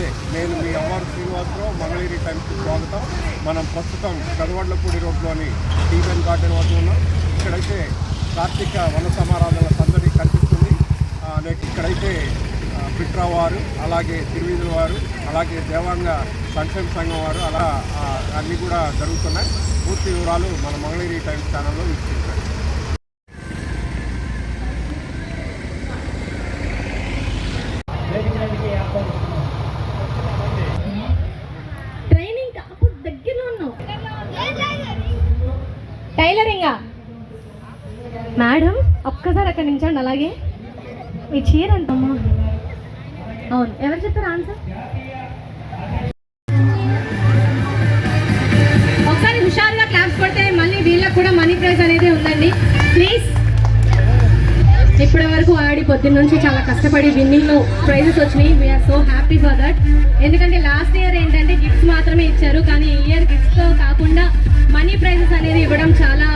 నమస్తే. నేను మీ అమ్మారు శ్రీనివాసరావు మంగళగిరి టైమ్స్కి స్వాగతం. మనం ప్రస్తుతం కరువాడ్లపూడి రోడ్లోని టీవెన్ గార్డెన్ వద్ద ఉన్నాం. ఇక్కడైతే కార్తీక వన సమారాధన సందడి కనిపిస్తుంది. ఆ, ఇక్కడైతే పిట్రా వారు అలాగే తిరువీధుల వారు అలాగే దేవాంగ సంక్షేమ సంఘం వారు అలా అన్నీ కూడా జరుగుతున్నాయి. పూర్తి వివరాలు మన మంగళగిరి టైమ్స్ ఛానల్లో వీక్షించండి టైలరింగా? మేడం ఒక్కసారి అక్కడ నించండి అలాగే. మీ చీర ఎంతమ్మా అవును. ఎవరు చెప్తారు ఆన్సర్? ఒకసారి హుషారుగా క్లాప్స్ పడితే మళ్ళీ వీళ్ళకి కూడా మనీ ప్రైజ్ అనేది ఉందండి. ప్లీజ్. ఇప్పటి వరకు ఆడి పొద్దున్న నుంచి చాలా కష్టపడి విన్నింగ్ ప్రైజెస్ వచ్చినాయి. We're so happy for that ఎందుకంటే లాస్ట్ ఇయర్ ఏంటంటే గిఫ్ట్స్ మాత్రమే ఇచ్చారు. కానీ ఈ ఇయర్ గిఫ్ట్స్తో కాకుండా మనీ ప్రైజెస్ అనేది ఇవ్వడం చాలా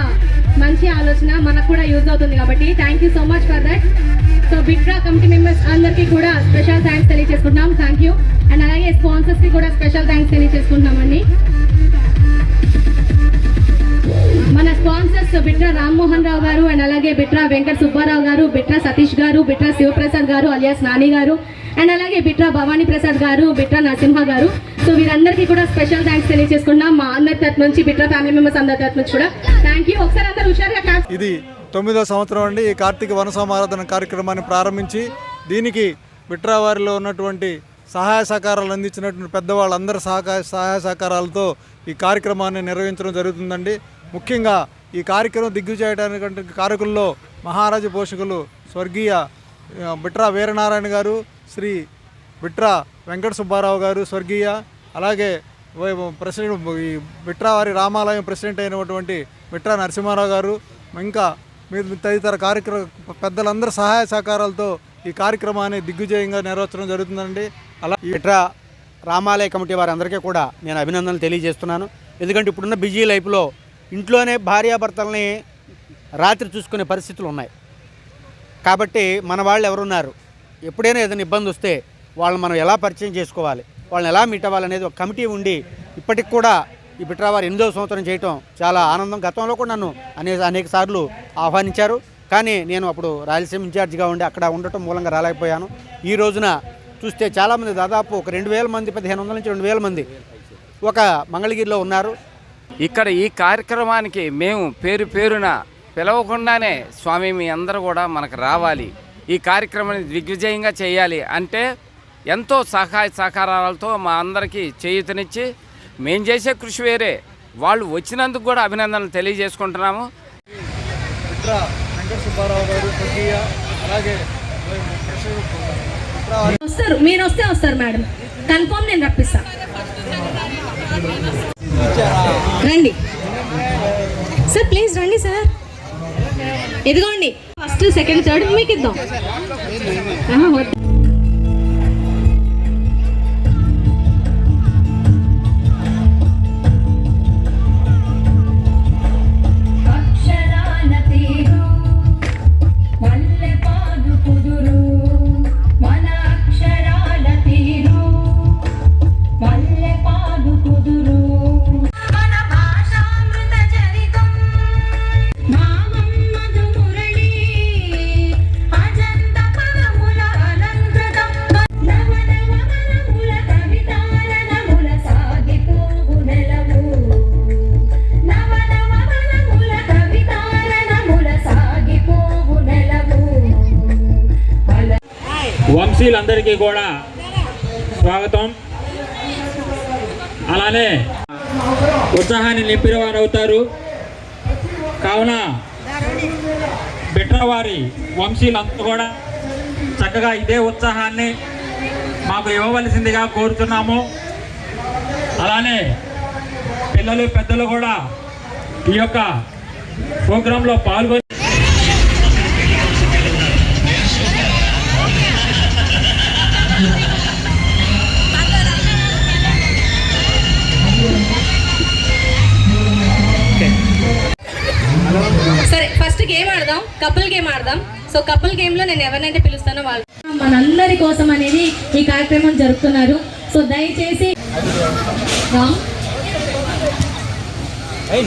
మంచి ఆలోచన. మనకు కూడా యూజ్ అవుతుంది కాబట్టి thank you so much for that so Bitra committee members అందరికీ కూడా స్పెషల్ థ్యాంక్స్ తెలియజేసుకుంటున్నాం థ్యాంక్ యూ అండ్ అలాగే స్పాన్సర్స్కి కూడా స్పెషల్ థ్యాంక్స్ తెలియజేసుకుంటున్నామండి మన స్పాన్సర్స్ బిట్రా రామ్మోహన్ రావు గారు అండ్ అలాగే బిట్రా వెంకట సుబ్బారావు గారు బిట్రా సతీష్ గారు బిట్రా శివప్రసాద్ గారు అలియాస్ నాని గారు అండ్ అలాగే బిట్రా భవానీ ప్రసాద్ గారు బిట్రా నరసింహ గారు. సో వీరందరికీ కూడా స్పెషల్ థ్యాంక్స్ తెలియజేసుకున్నాం మా అందరి తరఫు నుంచి బిట్రా ఫ్యామిలీ మెంబర్స్ అందరి తరఫు నుంచి కూడా. థ్యాంక్ యూ ఒకసారి అందరూ హుషారుగా ఇది తొమ్మిదో సంవత్సరం అండి. ఈ కార్తీక వనసమారాధన కార్యక్రమాన్ని ప్రారంభించి దీనికి బిట్రావారిలో ఉన్నటువంటి సహాయ సహకారాలు అందించినటువంటి పెద్దవాళ్ళందరి సహకార సహాయ సహకారాలతో ఈ కార్యక్రమాన్ని నిర్వహించడం జరుగుతుందండి. ముఖ్యంగా ఈ కార్యక్రమం దిగ్విజయడానికి కారకుల్లో మహారాజు పోషకులు స్వర్గీయ బిట్రా వీరనారాయణ గారు శ్రీ బిట్రా వెంకట సుబ్బారావు గారు స్వర్గీయ అలాగే ప్రెసిడెంట్ ఈ బిట్రావారి రామాలయం ప్రెసిడెంట్ అయినటువంటి బిట్రా నరసింహారావు గారు ఇంకా మీ- తదితర కార్యక్రమ పెద్దలందరి సహాయ సహకారాలతో ఈ కార్యక్రమాన్ని దిగ్విజయంగా నెరవేర్చడం జరుగుతుందండి. అలా బిట్రా రామాలయ కమిటీ వారందరికీ కూడా నేను అభినందనలు తెలియజేస్తున్నాను. ఎందుకంటే ఇప్పుడున్న బిజీ లైఫ్లో ఇంట్లోనే భార్యాభర్తల్ని రాత్రి చూసుకునే పరిస్థితులు ఉన్నాయి. కాబట్టి మన వాళ్ళు ఎవరున్నారు? ఎప్పుడైనా ఏదైనా ఇబ్బంది వస్తే వాళ్ళని మనం ఎలా పరిచయం చేసుకోవాలి? వాళ్ళని ఎలా మీట్ అవ్వాలనేది ఒక కమిటీ ఉండి ఇప్పటికి కూడా ఈ బిట్రావారు ఎనిమిదవ సంవత్సరం చేయటం చాలా ఆనందం. గతంలో కూడా నన్ను అనే అనేక సార్లు ఆహ్వానించారు. కానీ నేను అప్పుడు రాయలసీమ ఇన్ఛార్జిగా ఉండి అక్కడ ఉండటం మూలంగా రాలేకపోయాను. ఈ రోజున చూస్తే చాలామంది దాదాపు ఒక రెండు వేల మంది పదిహేను వందల నుంచి రెండు వేల మంది ఒక మంగళగిరిలో ఉన్నారు. ఇక్కడ ఈ కార్యక్రమానికి మేము పేరు పేరున పిలవకుండానే స్వామి మీ అందరూ కూడా మనకు రావాలి. ఈ కార్యక్రమాన్ని దిగ్విజయంగా చేయాలి అంటే ఎంతో సహాయ సహకారాలతో మా అందరికీ చేయూతనిచ్చి మేము చేసే కృషి వేరే. వాళ్ళు వచ్చినందుకు కూడా అభినందనలు తెలియజేసుకుంటున్నాము. సుబ్బారావు గారు అలాగే వస్తారు. మీరు వస్తే వస్తారు మేడం. కన్ఫర్మ్ నేను రప్పిస్తా. రండి. సార్ ప్లీజ్ రండి సార్. ఇదిగోండి. ఫస్ట్ సెకండ్ థర్డ్ మీకు ఇద్దాం వంశీలందరికీ కూడా స్వాగతం. అలానే ఉత్సాహాన్ని నింపిన వారు అవుతారు కావున బిట్రవారి వంశీలంతా కూడా చక్కగా ఇదే ఉత్సాహాన్ని మాకు ఇవ్వవలసిందిగా కోరుతున్నాము. అలానే పిల్లలు పెద్దలు కూడా ఈ యొక్క ప్రోగ్రాంలో పాల్గొని ఫస్ట్ గేమ్ ఆడదాం కపుల్ గేమ్ ఆడదాం. సో కపుల్ గేమ్లో నేను ఎవరినైతే పిలుస్తానో వాళ్ళు. మనందరి కోసం అనేది ఈ కార్యక్రమం జరుపుతున్నారు. సో దయచేసి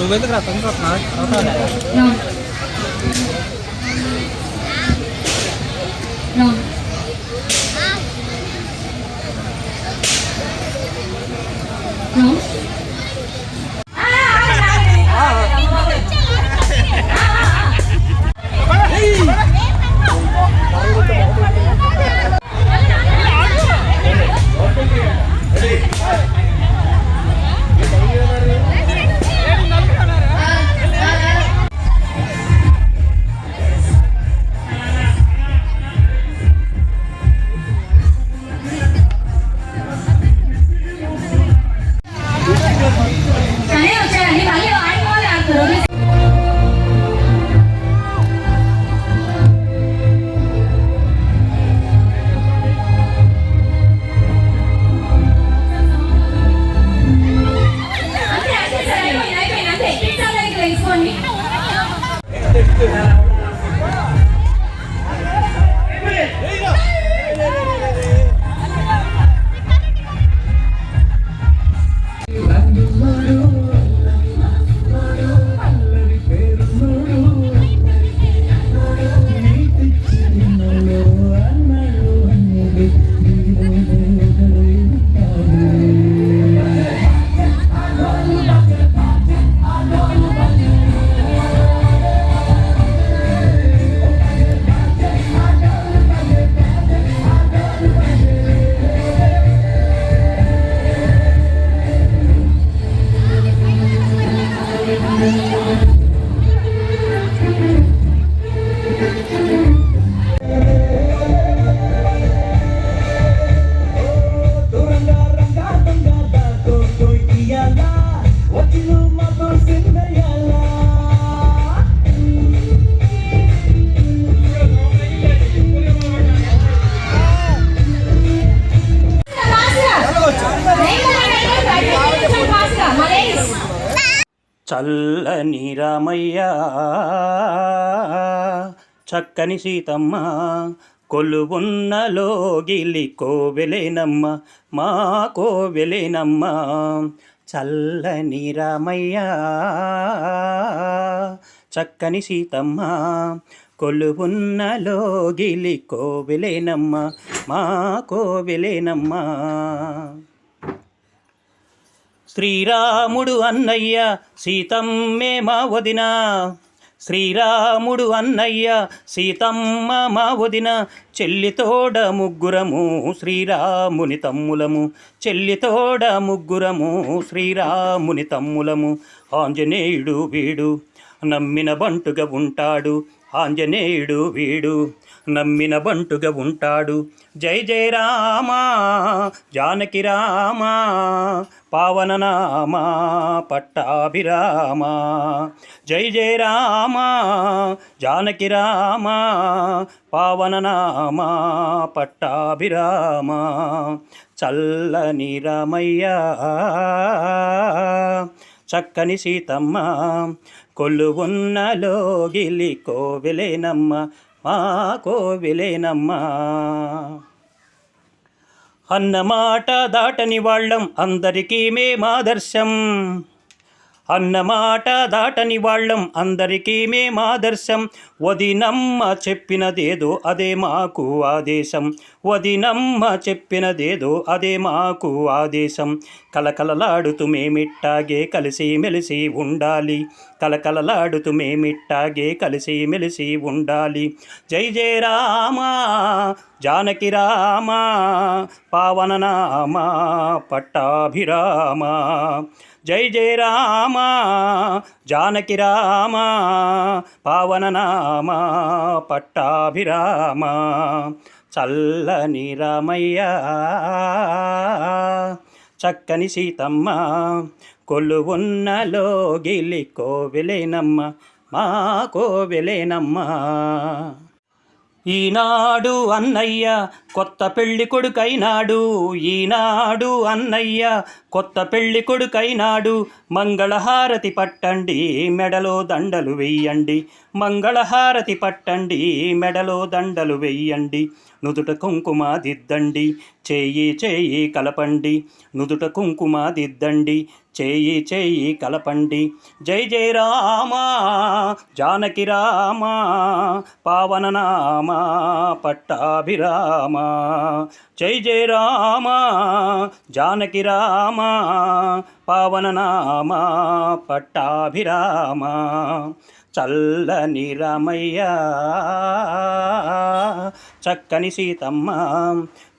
నువ్వెందుకు రా? తొందర చల్లని రామయ్య చక్కని సీతమ్మ కొలువున్న లోగిలి కోవెలేనమ్మ మా కోవెలేనమ్మ. చల్లని రామయ్య చక్కని సీతమ్మ కొలువున్న లోగిలి కోవెలేనమ్మ మా కోవెలేనమ్మ. శ్రీరాముడు అన్నయ్య సీతమ్మే మా వదిన. శ్రీరాముడు అన్నయ్య సీతమ్మ మా వదిన. చెల్లితోడ ముగ్గురము శ్రీరాముని తమ్ములము. చెల్లితోడ ముగ్గురము శ్రీరాముని తమ్ములము. ఆంజనేయుడు వీడు నమ్మిన బంటుగా ఉంటాడు. ఆంజనేయుడు వీడు నమ్మిన బంటుగా ఉంటాడు. జై జయ రామా జానకి రామా. పావన నామా పట్టాభిరామా. జై జయ రామా జానకి రామ పావన పట్టాభిరామ. చల్లని రామయ్య చక్కని సీతమ్మ కొలువున్న లోగిలి కోవిలేనమ్మ మా కోవిలేనమ్మ. అన్నమాట దాటని వాళ్ళం అందరికీ మేమాదర్శం అన్నమాట దాటని వాళ్ళం. అందరికీ మేమాదర్శం వదినమ్మ చెప్పినదేదో అదే మాకు ఆదేశం. వదినమ్మ చెప్పినదేదో అదే మాకు ఆదేశం. కలకలలాడుతూ మేమిట్టాగే కలిసి మెలిసి ఉండాలి. కలకలలాడుతూ మేమిట్టాగే కలిసి మెలిసి ఉండాలి. జై జయ రామా జానకి రామా పావన నామా పట్టాభిరామా. జై జయ రామా జానకి రామా పావన నామా పట్టాభిరామా చల్లని రామయ్య చక్కని సీతమ్మ కొలువున్న లోగిలి కోవెలేనమ్మ మా కోవెలేనమ్మ. ఈనాడు అన్నయ్య కొత్త పెళ్ళి కొడుకైనాడు. ఈనాడు అన్నయ్య కొత్త పెళ్ళి కొడుకైనాడు. మంగళహారతి పట్టండి మెడలో దండలు వెయ్యండి మంగళహారతి పట్టండి మెడలో దండలు వెయ్యండి నుదుట కుంకుమ దిద్దండి చేయి చేయి కలపండి నుదుట కుంకుమ దిద్దండి చేయి చేయి కలపండి. జై జై రామా జానకి రామా పావన నామా పట్టాభిరామా. జై జై రామా జానకి రామా పావన నామా పట్టాభిరామా చల్లని రామయ్య చక్కని సీతమ్మ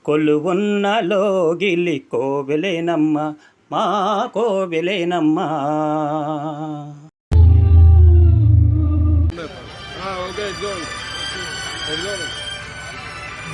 కొలువున్న లోగిలి కోవెలేనమ్మ మా కోవెలేనమ్మ.